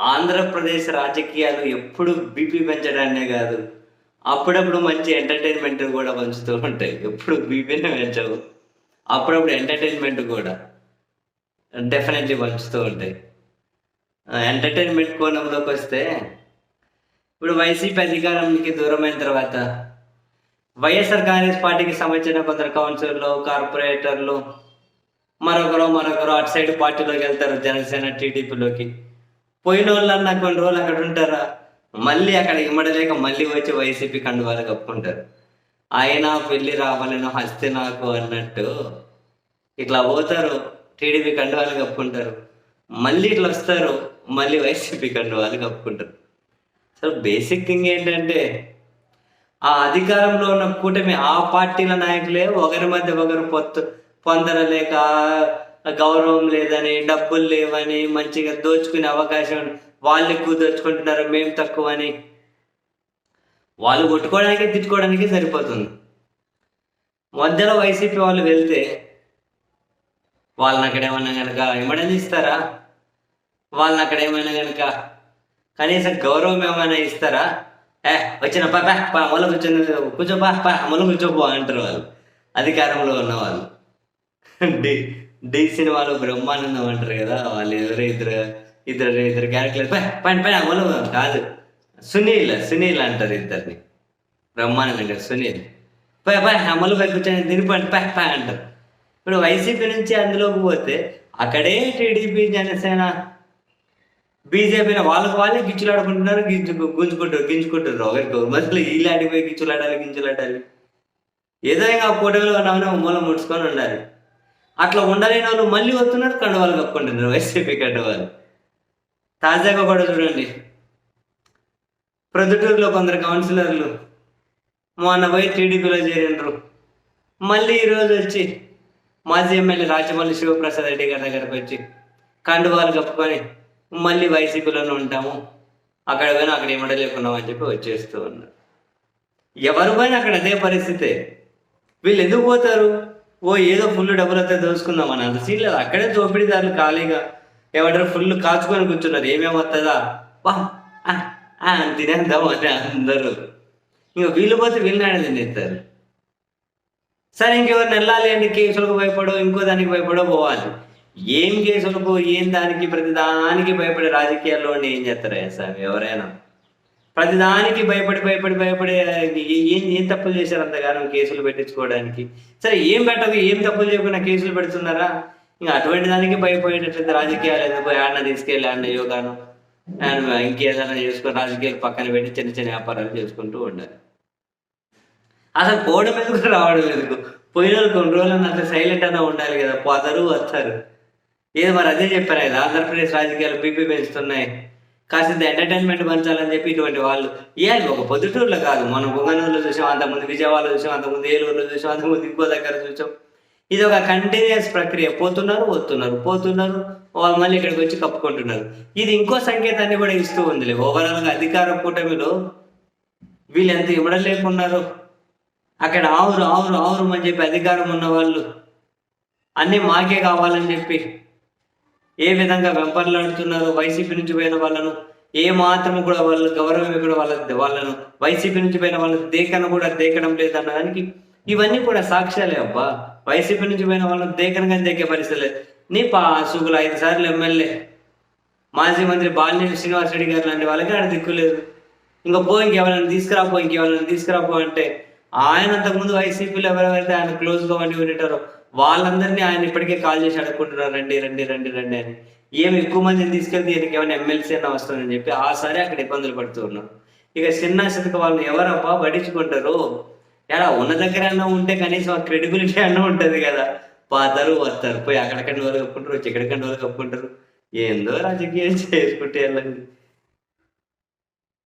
ఆంధ్రప్రదేశ్ రాజకీయాలు ఎప్పుడు బీపీ పెంచడాన్నే కాదు. అప్పుడప్పుడు మంచి ఎంటర్టైన్మెంట్ కూడా పంచుతూ ఉంటాయి. ఎప్పుడు బీపీనే పెంచవు. అప్పుడప్పుడు ఎంటర్టైన్మెంట్ కూడా డెఫినెట్లీ పంచుతూ ఉంటాయి. ఎంటర్టైన్మెంట్ కోణంలోకి వస్తే ఇప్పుడు వైసీపీ అధికారానికి దూరమైన తర్వాత వైఎస్ఆర్ కాంగ్రెస్ పార్టీకి సంబంధించిన కొందరు కౌన్సిలర్లు కార్పొరేటర్లు మరొకరు మరొకరు అటు సైడ్ పార్టీలోకి వెళ్తారు జనసేన టీడీపీలోకి. పోయిన వాళ్ళన్నా కొన్ని రోజులు అక్కడ ఉంటారా? మళ్ళీ అక్కడ ఇమ్మడలేక మళ్ళీ వచ్చి వైసీపీ కండువాలు కప్పుకుంటారు. ఆయన పెళ్ళి రావాలను హస్తి నాకు అన్నట్టు ఇట్లా పోతారు టీడీపీ కండువాలు కప్పుకుంటారు. మళ్ళీ ఇట్లా వస్తారు మళ్ళీ వైసీపీ కండువాలు కప్పుకుంటారు. సో బేసిక్ థింగ్ ఏంటంటే ఆ అధికారంలో ఉన్న కూటమి ఆ పార్టీల నాయకులే ఒకరి మధ్య ఒకరు పొత్తు పొందరలేక గౌరవం లేదని డబ్బులు లేవని మంచిగా దోచుకునే అవకాశం వాళ్ళు ఎక్కువ దోచుకుంటున్నారు మేము తక్కువ అని వాళ్ళు కొట్టుకోవడానికి తిట్టుకోవడానికి సరిపోతుంది. మధ్యలో వైసీపీ వాళ్ళు వెళ్తే వాళ్ళని అక్కడ ఏమన్నా కనుక ఇమ్మడని ఇస్తారా? వాళ్ళని అక్కడ ఏమైనా కనుక కనీసం గౌరవం ఏమైనా ఇస్తారా? ఏ వచ్చిన పా పా పా అమలు కూర్చొని కూర్చో పా పా కూర్చోపో అంటారు వాళ్ళు. అధికారంలో ఉన్న వాళ్ళు డి వాళ్ళు సినిమాలో బ్రహ్మానందం అంటారు కదా వాళ్ళు ఎవరో ఇద్దరు ఇద్దరు ఇద్దరు క్యారెక్టర్ పై పైన పైన కాదు. సునీల్ సునీల్ అంటారు ఇద్దరిని. బ్రహ్మానందం అంటారు సునీల్. పై పై అమలు పై కూర్చొని తినిపండి పై పై అంటారు. ఇప్పుడు వైసీపీ నుంచి అందులోకి పోతే అక్కడే టీడీపీ జనసేన బీజేపీని వాళ్ళకి వాళ్ళే గిచ్చులాడుకుంటున్నారు గింజు గుంజుకుంటారు గింజుకుంటారు ఒకరికి మధ్యలో వీళ్ళాడికి పోయి గిచ్చులాడాలి గింజులాడాలి. ఏదో ఇంకా కూటమిలో ఉన్నామని మూల ముడుచుకొని ఉండాలి. అట్లా ఉండలేని వాళ్ళు మళ్ళీ వస్తున్నారు కండవాళ్ళు కప్పుకుంటున్నారు. వైసీపీ కండవాలు తాజాగా కూడా చూడండి. ప్రొద్దుటూరులో కొందరు కౌన్సిలర్లు మొన్న పోయి టీడీపీలో చేరినరు. మళ్ళీ ఈరోజు వచ్చి మాజీ ఎమ్మెల్యే రాజమల్లి శివప్రసాద్ రెడ్డి గారి దగ్గరకు వచ్చి కండువాలు కప్పుకొని మళ్ళీ వైసీపీలోనే ఉంటాము. అక్కడ పోయినా అక్కడ ఏమడలేకున్నాం అని చెప్పి వచ్చేస్తూ ఉన్నారు. ఎవరు పోయినా అక్కడ అదే పరిస్థితే. వీళ్ళు ఎందుకు పోతారు? ఓ ఏదో ఫుల్ డబ్బులు అయితే దోసుకుందాం అని అంత సీన్ లేదు. అక్కడే దోపిడీదారులు ఖాళీగా. ఏమంటారు ఫుల్ కాచుకొని కూర్చున్నారు. ఏమేమి వస్తుందా? వా ఆ, తినేద్దాం అని అందరూ. ఇంకా వీళ్ళు పోతే వీళ్ళు వీళ్ళని తినేస్తారు. సరే ఇంకెవరిని వెళ్ళాలి? అంటే కేసులకు భయపడో ఇంకో దానికి భయపడో పోవాలి. ఏం కేసులకు ఏం దానికి ప్రతి దానికి భయపడే రాజకీయాల్లో ఏం చేస్తారా సార్ ఎవరైనా. ప్రతి దానికి భయపడి భయపడి భయపడి ఏం ఏం తప్పులు చేశారు అంతగానం కేసులు పెట్టించుకోవడానికి? సరే ఏం పెట్టదు ఏం తప్పులు చేయకుండా కేసులు పెడుతున్నారా? ఇంకా అటువంటి దానికి భయపడేటట్లయితే రాజకీయాలు ఎందుకు? ఆడిన తీసుకెళ్ళి ఆడిన యోగాను ఇంకేదైనా చేసుకొని రాజకీయాలు పక్కన పెట్టి చిన్న చిన్న వ్యాపారాలు చేసుకుంటూ ఉండాలి. అసలు పోవడం ఎందుకు? రావడం ఎందుకు? పోయిన కొన్ని రోజులు అట్లా సైలెంట్ అన్నా ఉండాలి కదా. పోతారు వస్తారు ఏదో మరి అదే చెప్పారు? కదా ఆంధ్రప్రదేశ్ రాజకీయాలు బీపీ పెంచుతున్నాయి. కాసింత ఎంటర్టైన్మెంట్ పంచాలని చెప్పి ఇటువంటి వాళ్ళు ఇవ్వాలి ఒక పొద్దుటూరులో కాదు. మనం పొంగనూరులో చూసాం అంతకుముందు విజయవాడలో చూసాం అంతకుముందు ఏలూరులో చూసాం అంతకుముందు ఇంకో దగ్గర చూసాం. ఇది ఒక కంటిన్యూస్ ప్రక్రియ. పోతున్నారు వస్తున్నారు. పోతున్నారు వాళ్ళు మళ్ళీ ఇక్కడికి వచ్చి కప్పుకుంటున్నారు. ఇది ఇంకో సంకేతాన్ని కూడా ఇస్తూ ఉందిలే. ఓవరాల్గా అధికార కూటమిలో వీళ్ళు ఎంత ఇవ్వడలేకున్నారు. అక్కడ ఆవురు ఆవురు ఆవురు అని చెప్పి అధికారం ఉన్న వాళ్ళు అన్నీ మాకే కావాలని చెప్పి ఏ విధంగా వెంపర్లాడుతున్నారు వైసీపీ నుంచి పోయిన వాళ్ళను? ఏ మాత్రం కూడా వాళ్ళు గౌరవం కూడా వాళ్ళ వాళ్ళను? వైసీపీ నుంచి పోయిన వాళ్ళ దేకను కూడా దేకడం లేదన్న దానికి ఇవన్నీ కూడా సాక్ష్యాలే అబ్బా. వైసీపీ నుంచి పోయిన వాళ్ళని దేకనగా దేకే పరిస్థితి లేదు నీ పాసుగులు ఐదు సార్లు ఎమ్మెల్యే. మాజీ మంత్రి బాలినేని శ్రీనివాస్ రెడ్డి గారు లాంటి వాళ్ళకి ఆడ దిక్కులేదు ఇంకా పో ఇంకెవరైనా తీసుకురాపో ఇంకెవరైనా తీసుకురాపో అంటే ఆయన అంతకుముందు వైసీపీలో ఎవరెవరైతే ఆయన క్లోజ్గా వండి ఉండేటారో వాళ్ళందరినీ ఆయన ఇప్పటికే కాల్ చేసి అడుక్కుంటున్నారు రండి రండి రండి రండి అని. ఏమి ఎక్కువ మందిని తీసుకెళ్తే ఈయనకి ఏమైనా ఎమ్మెల్సీ అన్న వస్తుందని చెప్పి ఆ సరే అక్కడ ఇబ్బందులు పడుతూ ఉన్నారు ఇక చిన్న చితక వాళ్ళు ఎవరబ్బా పట్టించుకుంటారు? ఎలా ఉన్న దగ్గర అన్న ఉంటే కనీసం ఆ క్రెడిబిలిటీ అన్న ఉంటది కదా. పాతారు వస్తారు పోయి అక్కడికండి వాళ్ళు కప్పుకుంటారు వచ్చి ఎక్కడికండి వాళ్ళు కప్పుకుంటారు. ఏందో రాజకీయం చేసుకుంటే వెళ్ళండి.